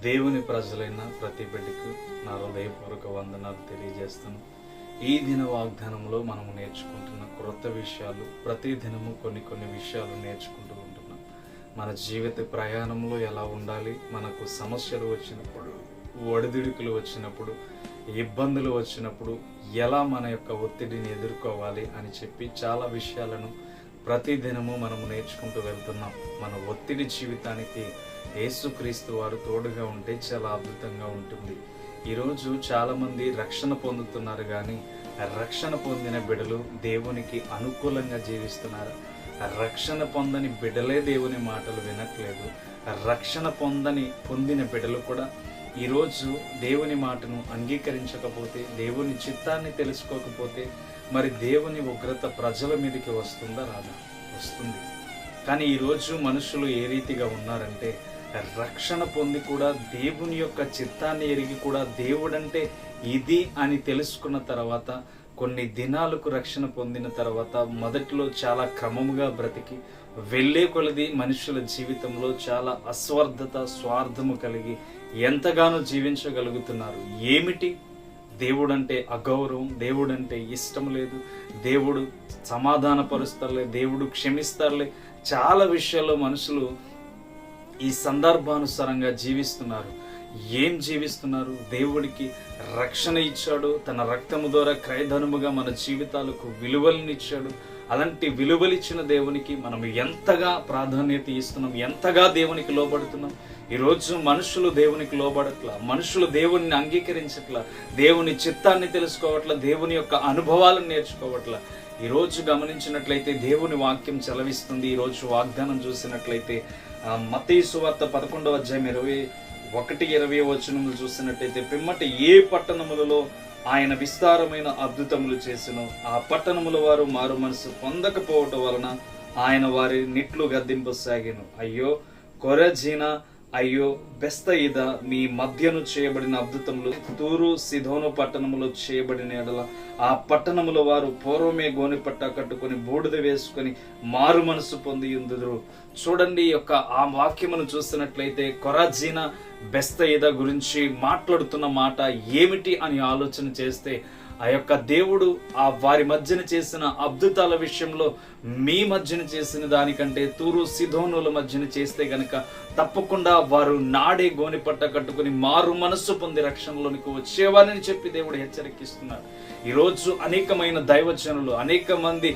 దేవుని ప్రజలైన ప్రతి బిడ్డకు నా హృదయపూర్వక వందనాలు తెలియజేస్తాను. ఈ దిన వాగ్దానంలో మనము నేర్చుకుంటున్న క్రొత్త విషయాలు ప్రతి దినము కొన్ని కొన్ని విషయాలు నేర్చుకుంటూ ఉంటున్నాం. మన జీవిత ప్రయాణంలో ఎలా ఉండాలి? మనకు సమస్యలు వచ్చినప్పుడు ఒడిదుడుకులు వచ్చినప్పుడు ఇబ్బందులు వచ్చినప్పుడు ఎలా మన యొక్క ఒత్తిడిని ఎదుర్కోవాలి అని చెప్పి చాలా విషయాలను ప్రతి దినము మనము నేర్చుకుంటూ వెళ్తున్నాం. మన ఒత్తిడి జీవితానికి యేసుక్రీస్తు వారు తోడుగా ఉంటే చాలా అద్భుతంగా ఉంటుంది. ఈరోజు చాలామంది రక్షణ పొందుతున్నారు కానీ రక్షణ పొందిన బిడలు దేవునికి అనుకూలంగా జీవిస్తున్నారు. రక్షణ పొందని బిడలే దేవుని మాటలు వినట్లేదు. రక్షణ పొందని పొందిన బిడలు కూడా ఈరోజు దేవుని మాటను అంగీకరించకపోతే దేవుని చిత్తాన్ని తెలుసుకోకపోతే మరి దేవుని ఉగ్రత ప్రజల మీదకి వస్తుందా రాదా? వస్తుంది. కానీ ఈరోజు మనుషులు ఏ రీతిగా ఉన్నారంటే రక్షణ పొంది కూడా దేవుని యొక్క చిత్తాన్ని ఎరిగి కూడా దేవుడంటే ఇది అని తెలుసుకున్న తర్వాత కొన్ని దినాలకు రక్షణ పొందిన తర్వాత మొదట్లో చాలా క్రమముగా బ్రతికి వెళ్ళే కొలది మనుషుల జీవితంలో చాలా అస్వార్థత స్వార్థము కలిగి ఎంతగానో జీవించగలుగుతున్నారు. ఏమిటి? దేవుడంటే అగౌరవం దేవుడంటే ఇష్టం లేదు దేవుడు సమాధానపరుస్తారులే దేవుడు క్షమిస్తారులే. చాలా విషయాల్లో మనుషులు ఈ సందర్భానుసారంగా జీవిస్తున్నారు. ఏం జీవిస్తున్నారు? దేవుడికి రక్షణ ఇచ్చాడు తన రక్తము ద్వారా క్రయధనముగా మన జీవితాలకు విలువలను ఇచ్చాడు. అలాంటి విలువలిచ్చిన దేవునికి మనం ఎంతగా ప్రాధాన్యత ఇస్తున్నాం ఎంతగా దేవునికి లోబడుతున్నాం ఈరోజు మనుషులు దేవునికి లోబడట్ల మనుషులు దేవుణ్ణి అంగీకరించట్ల దేవుని చిత్తాన్ని తెలుసుకోవట్ల దేవుని యొక్క అనుభవాలను నేర్చుకోవట్ల. ఈరోజు గమనించినట్లయితే దేవుని వాక్యం చెలవిస్తుంది. ఈరోజు వాగ్దానం చూసినట్లయితే మతీ సువార్త పదకొండవ అధ్యాయం ఇరవై ఒకటి ఇరవై వచనములు చూసినట్లయితే పిమ్మట ఏ పట్టణములలో ఆయన విస్తారమైన అద్భుతములు చేసిన ఆ పట్టణముల వారు మారు మనసు పొందకపోవటం వలన ఆయన వారి నిట్లు గద్దింపసాగాను. అయ్యో కొరజీన అయ్యో బెస్త ఇద మీ మధ్యను చేయబడిన అద్భుతములు. తూరు సిధోను పట్టణములో చేయబడిన ఎడల ఆ పట్టణములో వారు పూర్వమే గోనిపట్ట కట్టుకొని బూడిద వేసుకొని మారు మనసు పొంది ఉందురు చూడండి యొక్క ఆ వాక్యమును చూస్తున్నట్లయితే కొరాజీన బెస్త ఇద గురించి మాట్లాడుతున్న మాట ఏమిటి అని ఆలోచన చేస్తే ఆ యొక్క దేవుడు ఆ వారి మధ్యన చేసిన అద్భుతాల విషయంలో మీ మధ్యన చేసిన దానికంటే తూరు సిధోనుల మధ్యన చేస్తే గనక తప్పకుండా వారు నాడే గోనిపట్ట కట్టుకుని మారు మనస్సు పొంది రక్షణలోనికి వచ్చేవారని చెప్పి దేవుడు హెచ్చరికిస్తున్నాడు ఈరోజు అనేకమైన దైవజనులు అనేక మంది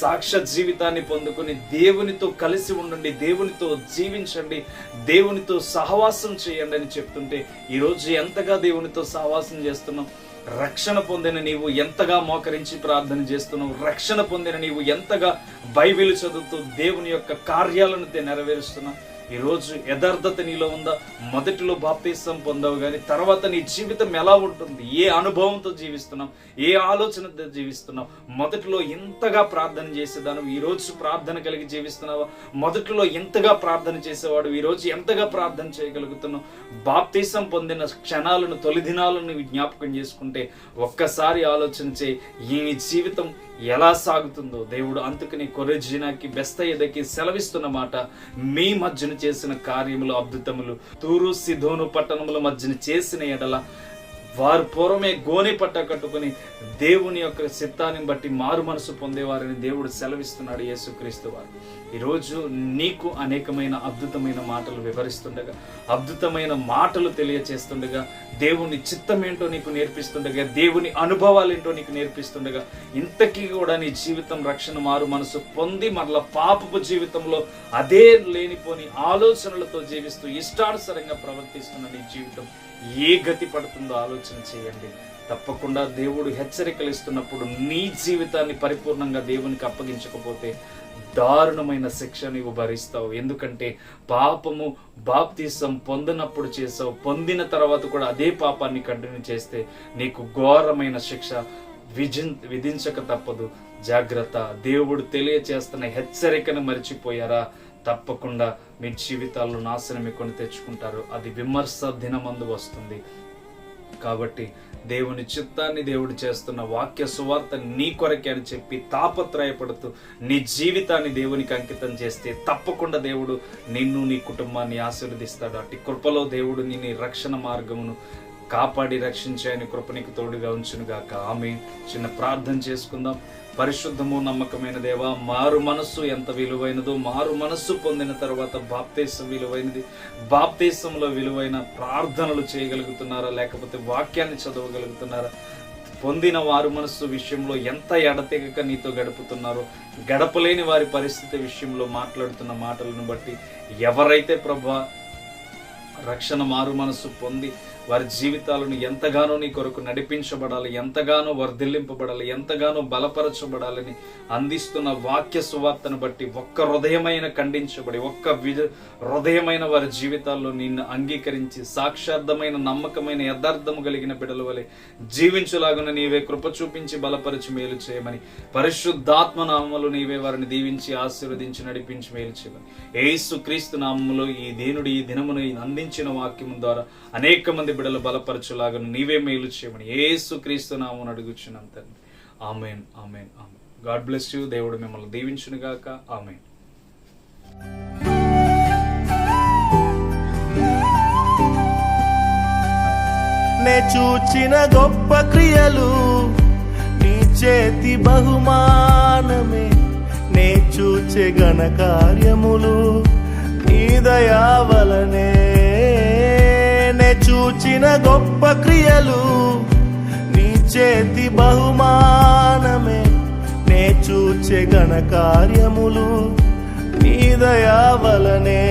సాక్ష జీవితాన్ని పొందుకొని దేవునితో కలిసి ఉండండి దేవునితో జీవించండి దేవునితో సహవాసం చేయండి అని చెప్తుంటే ఈరోజు ఎంతగా దేవునితో సహవాసం చేస్తున్నాం రక్షణ పొందిన నీవు ఎంతగా మోకరించి ప్రార్థన చేస్తున్నావు? రక్షణ పొందిన నీవు ఎంతగా బైబిల్ చదువుతూ దేవుని యొక్క కార్యాలను నెరవేరుస్తున్నావు? ఈరోజు యథార్థత నీలో ఉందా? మొదటిలో బాప్తీసం పొందావు కానీ తర్వాత నీ జీవితం ఎలా ఉంటుంది? ఏ అనుభవంతో జీవిస్తున్నాం ఏ ఆలోచనతో జీవిస్తున్నావు? మొదటిలో ఎంతగా ప్రార్థన చేసేదాను ఈరోజు ప్రార్థన కలిగి జీవిస్తున్నావా? మొదటిలో ఎంతగా ప్రార్థన చేసేవాడు ఈరోజు ఎంతగా ప్రార్థన చేయగలుగుతున్నావు? బాప్తీసం పొందిన క్షణాలను తొలి దినాలను జ్ఞాపకం చేసుకుంటే ఒక్కసారి ఆలోచించే ఈ జీవితం ఎలా సాగుతుందో దేవుడు అందుకని కొరజినాకి బెస్తయ్యదకి సెలవిస్తున్న మాట మీ మధ్యన చేసిన కార్యములు అద్భుతములు. తూరు సిధోను పట్టణముల మధ్యన చేసిన ఎడల వారు పూర్వమే గోనె పట్ట కట్టుకుని దేవుని యొక్క చిత్తాన్ని బట్టి మారు మనసు పొందేవారని దేవుడు సెలవిస్తున్నాడు యేసుక్రీస్తు వారు. ఈరోజు నీకు అనేకమైన అద్భుతమైన మాటలు వివరిస్తుండగా అద్భుతమైన మాటలు తెలియచేస్తుండగా దేవుని చిత్తం ఏంటో నీకు నేర్పిస్తుండగా దేవుని అనుభవాలు ఏంటో నీకు నేర్పిస్తుండగా ఇంతకీ కూడా నీ జీవితం రక్షణ మారు మనసు పొంది మరల పాపపు జీవితంలో అదే లేనిపోని ఆలోచనలతో జీవిస్తూ ఇష్టానుసరంగా ప్రవర్తిస్తున్న నీ జీవితం ఏ గతి పడుతుందో ఆలోచన చేయండి. తప్పకుండా దేవుడు హెచ్చరికలు ఇస్తున్నప్పుడు నీ జీవితాన్ని పరిపూర్ణంగా దేవునికి అప్పగించకపోతే దారుణమైన శిక్ష నీవు భరిస్తావు. ఎందుకంటే పాపము బాప్తీసం పొందినప్పుడు చేసావు. పొందిన తర్వాత కూడా అదే పాపాన్ని కంటిన్యూ చేస్తే నీకు ఘోరమైన శిక్ష విజి విధించక తప్పదు. జాగ్రత్త. దేవుడు తెలియచేస్తున్న హెచ్చరికను మర్చిపోయారా? తప్పకుండా మీ జీవితాల్లో నాశనం కొని తెచ్చుకుంటారు. అది విమర్శ దినమందు వస్తుంది. కాబట్టి దేవుని చిత్తాన్ని దేవుడు చేస్తున్న వాక్య సువార్త నీ కొరకే అని చెప్పి తాపత్రయపడుతూ నీ జీవితాన్ని దేవునికి అంకితం చేస్తే తప్పకుండా దేవుడు నిన్ను నీ కుటుంబాన్ని ఆశీర్వదిస్తాడు. అట్టి కృపలో దేవుడు నీ రక్షణ మార్గమును కాపాడి రక్షించే ఆయన తోడుగా ఉంచునుగాక. ఆమె చిన్న ప్రార్థన చేసుకుందాం. పరిశుద్ధము నమ్మకమైన దేవా మారు మనస్సు ఎంత విలువైనదో మారు మనస్సు పొందిన తర్వాత బాప్తేశం విలువైనది. బాప్తేశంలో విలువైన ప్రార్థనలు చేయగలుగుతున్నారా లేకపోతే వాక్యాన్ని చదవగలుగుతున్నారా? పొందిన వారు మనస్సు విషయంలో ఎంత ఎడతెగక నీతో గడుపుతున్నారో గడపలేని వారి పరిస్థితి విషయంలో మాట్లాడుతున్న మాటలను బట్టి ఎవరైతే ప్రభా రక్షణ మారు మనస్సు పొంది వారి జీవితాలను ఎంతగానో నీ కొరకు నడిపించబడాలి ఎంతగానో వర్ధిల్లింపబడాలి ఎంతగానో బలపరచబడాలని అందిస్తున్న వాక్య సువార్తను బట్టి ఒక్క హృదయమైన ఖండించబడి ఒక్క విజ హృదయమైన వారి జీవితాల్లో నిన్ను అంగీకరించి సాక్షార్థమైన నమ్మకమైన యథార్థము కలిగిన బిడల వలె జీవించులాగున నీవే కృప చూపించి బలపరిచి మేలు చేయమని పరిశుద్ధాత్మ నామములు నీవే వారిని దీవించి ఆశీర్వదించి నడిపించి మేలు చేయమని. ఏసు క్రీస్తు నామములో ఈ దేనుడు ఈ దినమును అందించిన వాక్యం ద్వారా అనేక మంది బిడలు బలపరచులాగను నీవే మేలు చేయమని ఏసు క్రీస్తు నామమును అడుగుచున్నాం తండ్రి. Amen amen amen. God bless you. దేవుడు మిమ్మల్ని దీవించును గాక. ఆమెన్. నే చూచిన గొప్ప క్రియలు నీ చేతి బహుమానమే. నే చూచే ఘన కార్యములు నీ దయా వలనే చూచిన గొప్ప క్రియలు నీ చేతి బహుమానమే. నే చూచే ఘన కార్యములు నీ దయా వలనే.